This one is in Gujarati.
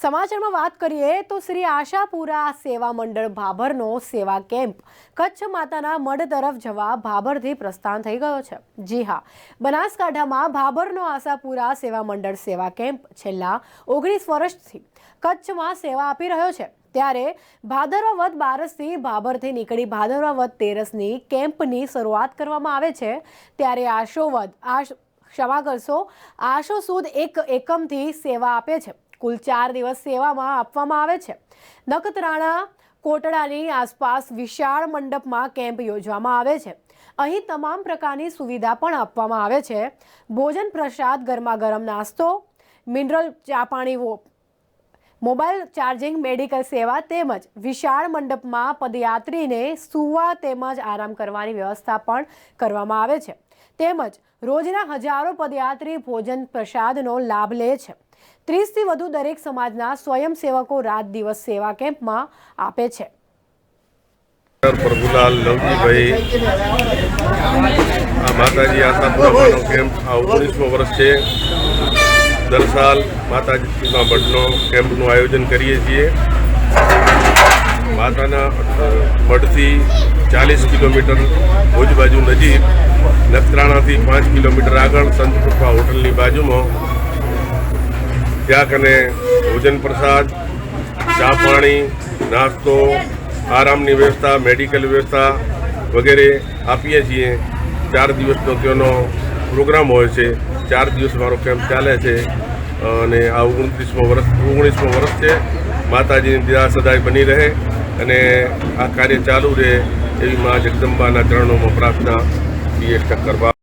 સમાચારમાં વાત કરીએ તો શ્રી આશાપુરા સેવા મંડળ ભાભરનો સેવા કેમ્પ કચ્છ માતાના મઢ તરફ જવા ભાભરથી પ્રસ્થાન થઈ ગયો છે. જી હા, બનાસકાંઠામાં ભાભરનો આશાપુરા સેવા મંડળ સેવા કેમ્પ છેલ્લા ઓગણીસ વર્ષથી કચ્છમાં સેવા આપી રહ્યો છે. ત્યારે ભાદરવા વધ બારસથી ભાભરથી નીકળી ભાદરવા તેરસની કેમ્પની શરૂઆત કરવામાં આવે છે. ત્યારે આશોવધ આશ, ક્ષમા કરશો આશો સુદ એક એકમથી સેવા આપે છે. કુલ ચાર દિવસ સેવામાં આપવામાં આવે છે. નખત્રાણા કોટડાની આસપાસ વિશાળ મંડપમાં કેમ્પ યોજવામાં આવે છે. અહીં તમામ પ્રકારની સુવિધા પણ આપવામાં આવે છે. ભોજન પ્રસાદ ગરમા ગરમ નાસ્તો, મિનરલ ચા પાણી મોબાઈલ ચાર્જિંગ, મેડિકલ સેવા તેમજ વિશાળ મંડપમાં પદયાત્રીને સૂવા તેમજ આરામ કરવાની વ્યવસ્થા પણ કરવામાં આવે છે. તેમજ રોજના હજારો પદયાત્રી ભોજન પ્રસાદનો લાભ લે છે. ત્રીસથી વધુ દરેક સમાજના સ્વયંસેવકો રાત દિવસ સેવા કેમ્પમાં આપે છે. પ્રભુલાલ લવજીભાઈ આ માતાજી આશાપુરાનો કેમ્પ આ ઓગણીસમો વર્ષ છે. દર સાલ માતાજીના મઢનો કેમ્પનું આયોજન કરીએ છીએ. માતાના મઢથી ચાલીસ કિલોમીટર ભુજ બાજુ નજીક, નખત્રાણાથી પાંચ કિલોમીટર આગળ સંત કૃપા હોટલની બાજુમાં ત્યાં કને ભોજન પ્રસાદ, ચા પાણી, નાસ્તો, આરામની વ્યવસ્થા, મેડિકલ વ્યવસ્થા વગેરે આપીએ છીએ. ચાર દિવસનો ત્યાંનો પ્રોગ્રામ હોય છે. ચાર દિવસ મારો કેમ્પ ચાલે છે. અને આ ઓગણત્રીસમો વર્ષ ઓગણીસમો વર્ષ છે. માતાજીની દીધા સદાય બની રહે અને આ કાર્ય ચાલુ રહે એવી મા જગદંબાના ચરણોમાં પ્રાર્થના એ કરવા